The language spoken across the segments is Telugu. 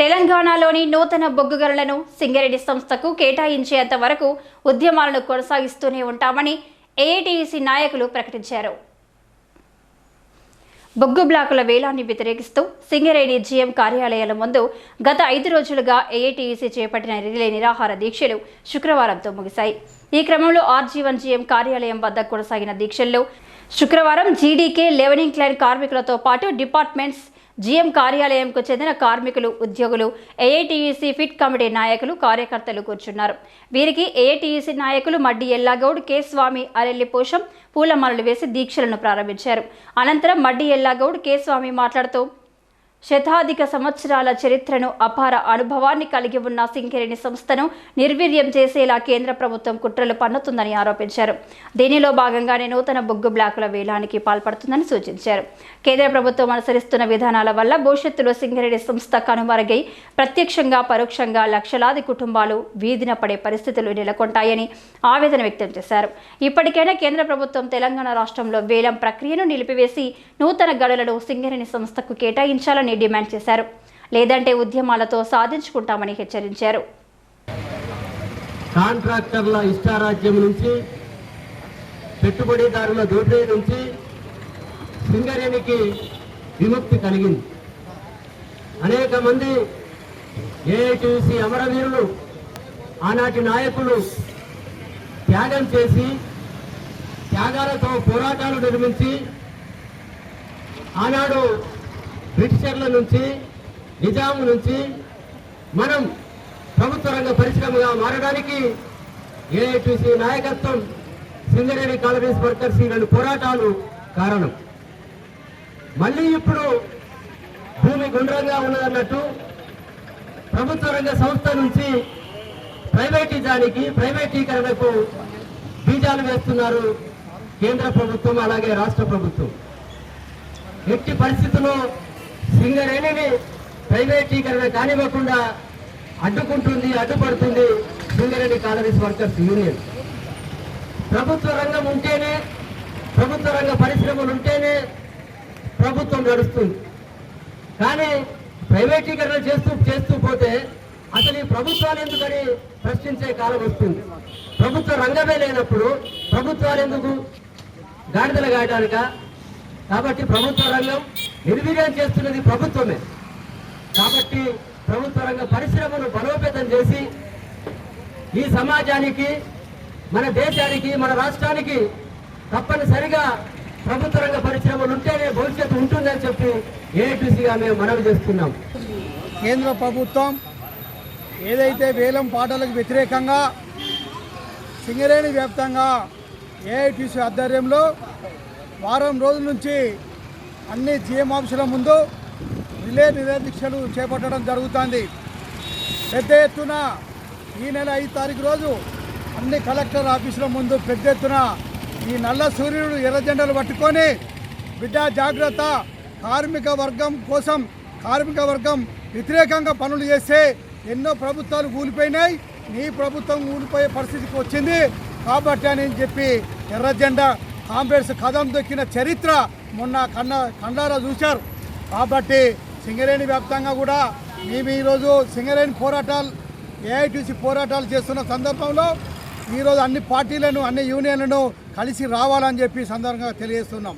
తెలంగాణలోని నూతన బొగ్గు సింగరెడ్డి సంస్థకు కేటాయించేంత వరకు ఉద్యమాలను కొనసాగిస్తూనే ఉంటామని ఏఐటీసీ నాయకులు ప్రకటించారు. బొగ్గు బ్లాకుల వేలాన్ని వ్యతిరేకిస్తూ సింగరేణి జీఎం కార్యాలయాల ముందు గత ఐదు రోజులుగా ఏఐటీయూసీ చేపట్టిన రిలే నిరాహార దీక్షలు శుక్రవారంతో ముగిశాయి. ఈ క్రమంలో ఆర్జీవన్ జీఎం కార్యాలయం వద్ద కొనసాగిన దీక్షల్లో శుక్రవారం జీడీకే లెవెనింగ్ క్లైన్ కార్మికులతో పాటు డిపార్ట్మెంట్స్ జీఎం కార్యాలయంకు చెందిన కార్మికులు ఉద్యోగులు ఏఐటీయూసీ ఫిట్ కమిటీ నాయకులు కార్యకర్తలు కూర్చున్నారు. వీరికి ఏఐటీయూసీ నాయకులు మడ్డి ఎల్లాగౌడ్ కె స్వామి అరెల్లి పోషం పూలమాలలు వేసి దీక్షలను ప్రారంభించారు. అనంతరం మడ్డి ఎల్లాగౌడ్ కె స్వామి మాట్లాడుతూ శతాధిక సంవత్సరాల చరిత్రను అపార అనుభవాన్ని కలిగి ఉన్న సింగరేణి సంస్థను నిర్వీర్యం చేసేలా కేంద్ర ప్రభుత్వం కుట్రలు పన్నుతుందని ఆరోపించారు. దీనిలో భాగంగానే నూతన బొగ్గు బ్లాకుల వేలానికి పాల్పడుతుందని సూచించారు. కేంద్ర ప్రభుత్వం అనుసరిస్తున్న విధానాల వల్ల భవిష్యత్తులో సింగరేణి సంస్థ కనుమరుగై ప్రత్యక్షంగా పరోక్షంగా లక్షలాది కుటుంబాలు వీధిన పడే పరిస్థితులు నెలకొంటాయని ఆవేదన వ్యక్తం చేశారు. ఇప్పటికైనా కేంద్ర ప్రభుత్వం తెలంగాణ రాష్ట్రంలో వేలం ప్రక్రియను నిలిపివేసి నూతన గడులను సింగరేణి సంస్థకు కేటాయించాలని డిమాండ్ చేశారు. లేదంటే ఉద్యమాలతో సాధించుకుంటామని హెచ్చరించారు. కాంట్రాక్టర్ల ఇష్టారాజ్యం నుంచి పెట్టుబడిదారుల దోపిడీ నుంచి సింగరేణికి విముక్తి కలిగింది. అనేక మంది ఏఐటీసీ అమరవీరులు ఆనాటి నాయకులు త్యాగం చేసి త్యాగాలతో పోరాటాలు నిర్మించి ఆనాడు బ్రిటిషర్ల నుంచి నిజాము నుంచి మనం ప్రభుత్వ రంగ పరిశ్రమగా మారడానికి ఏఐటీసీ నాయకత్వం సింగరేణి కాలనీస్ వర్కర్స్ రెండు పోరాటాలు కారణం. మళ్ళీ ఇప్పుడు భూమి గుండ్రంగా ఉన్నదన్నట్టు ప్రభుత్వ రంగ సంస్థ నుంచి ప్రైవేటీజానికి ప్రైవేటీకరణకు బీజాలు వేస్తున్నారు కేంద్ర ప్రభుత్వం అలాగే రాష్ట్ర ప్రభుత్వం. ఎట్టి పరిస్థితుల్లో సింగరేణిని ప్రైవేటీకరణ కానివ్వకుండా అడ్డుకుంటుంది అడ్డుపడుతుంది సింగరేణి కాలనీస్ వర్కర్స్ యూనియన్. ప్రభుత్వ రంగం ఉంటేనే ప్రభుత్వ రంగ పరిశ్రమలు ఉంటేనే ప్రభుత్వం నడుస్తుంది. కానీ ప్రైవేటీకరణ చేస్తూ చేస్తూ పోతే అసలు ఈ ప్రభుత్వాలు ఎందుకని ప్రశ్నించే కాలం వస్తుంది. ప్రభుత్వ రంగమే లేనప్పుడు ప్రభుత్వాలు ఎందుకు గాడిదలు గాయడానిక కాబట్టి ప్రభుత్వ రంగం నిర్వీర్యం చేస్తున్నది ప్రభుత్వమే. కాబట్టి ప్రభుత్వ రంగ పరిశ్రమను బలోపేతం చేసి ఈ సమాజానికి మన దేశానికి మన రాష్ట్రానికి తప్పనిసరిగా ప్రభుత్వ రంగ పరిశ్రమలు ఉంటేనే భవిష్యత్తు ఉంటుందని చెప్పి ఏఐటీసీగా మేము మనవి చేస్తున్నాం. కేంద్ర ప్రభుత్వం ఏదైతే వేలం పాటలకు వ్యతిరేకంగా సింగరేణి వ్యాప్తంగా ఏఐటీసీ ఆధ్వర్యంలో వారం రోజుల నుంచి అన్ని జీఎం ఆఫీసుల ముందు రిలే నిరదీక్షలు చేపట్టడం జరుగుతుంది. పెద్ద ఎత్తున ఈ నెల ఐదు తారీఖు రోజు అన్ని కలెక్టర్ ఆఫీసుల ముందు పెద్ద ఎత్తున ఈ నల్ల సూర్యుడు ఎర్రజెండలు పట్టుకొని బిడ్డ జాగ్రత్త కార్మిక వర్గం కోసం కార్మిక వర్గం వ్యతిరేకంగా పనులు చేస్తే ఎన్నో ప్రభుత్వాలు కూలిపోయినాయి నీ ప్రభుత్వం కూలిపోయే పరిస్థితికి వచ్చింది కాబట్టి అని చెప్పి ఎర్రజెండ జెండా కథం దొక్కిన చరిత్ర మొన్న కన్న కండారా చూశారు. కాబట్టి సింగరేణి వ్యాప్తంగా కూడా మేము ఈరోజు సింగరేణి పోరాటాలు ఏఐటీసీ పోరాటాలు చేస్తున్న సందర్భంలో ఈరోజు అన్ని పార్టీలను అన్ని యూనియన్లను కలిసి రావాలని చెప్పి సందర్భంగా తెలియజేస్తున్నాం.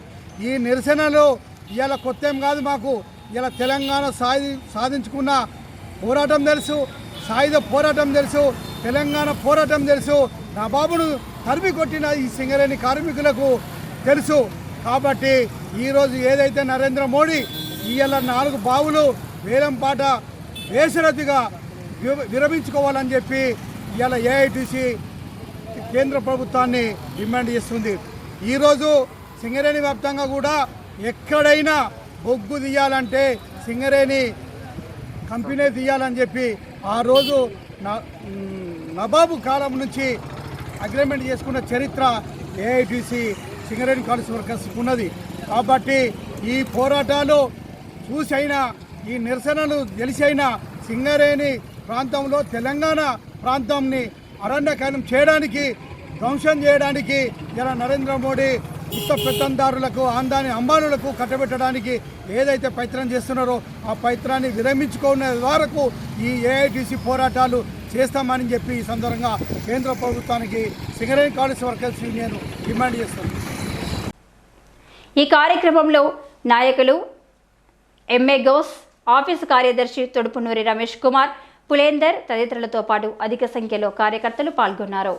ఈ నిరసనలు ఇలా కొత్త ఏం కాదు మాకు. ఇలా తెలంగాణ సాధి సాధించుకున్న పోరాటం తెలుసు సాయుధ పోరాటం తెలుసు తెలంగాణ పోరాటం తెలుసు. నా బాబును తరిమి కొట్టిన ఈ సింగరేణి కార్మికులకు తెలుసు. కాబట్టి ఈరోజు ఏదైతే నరేంద్ర మోడీ ఇవాళ నాలుగు బావులు వేలంపాట వేసరతిగా విరమించుకోవాలని చెప్పి ఇవాళ ఏఐటీసీ కేంద్ర ప్రభుత్వాన్ని డిమాండ్ చేస్తుంది. ఈరోజు సింగరేణి వ్యాప్తంగా కూడా ఎక్కడైనా బొగ్గు తీయాలంటే సింగరేణి కంపెనీ తీయాలని చెప్పి ఆ రోజు న- నవాబు కాలం నుంచి అగ్రిమెంట్ చేసుకున్న చరిత్ర ఏఐటీసీ సింగరేణి కాలేజ్ వర్కర్స్ ఉన్నది. కాబట్టి ఈ పోరాటాలు చూసి అయినా ఈ నిరసనలు తెలిసి అయినా సింగరేణి ప్రాంతంలో తెలంగాణ ప్రాంతంని అరణ్యకరణం చేయడానికి ధ్వంసం చేయడానికి ఇలా నరేంద్ర మోడీ కొత్త పెత్తందారులకు ఆందాని అంబానులకు కట్టబెట్టడానికి ఏదైతే ప్రయత్నం చేస్తున్నారో ఆ ప్రయత్నాన్ని విరమించుకునే వరకు ఈ ఏఐటీసీ పోరాటాలు చేస్తామని చెప్పి ఈ సందర్భంగా కేంద్ర ప్రభుత్వానికి Singareni college workers union demand చేస్తుంది. ఈ కార్యక్రమంలో నాయకులు ఎంఏ గౌస్ ఆఫీసు కార్యదర్శి తొడుపునూరి రమేష్ కుమార్ పులేందర్ తదితరులతో పాటు అధిక సంఖ్యలో కార్యకర్తలు పాల్గొన్నారు.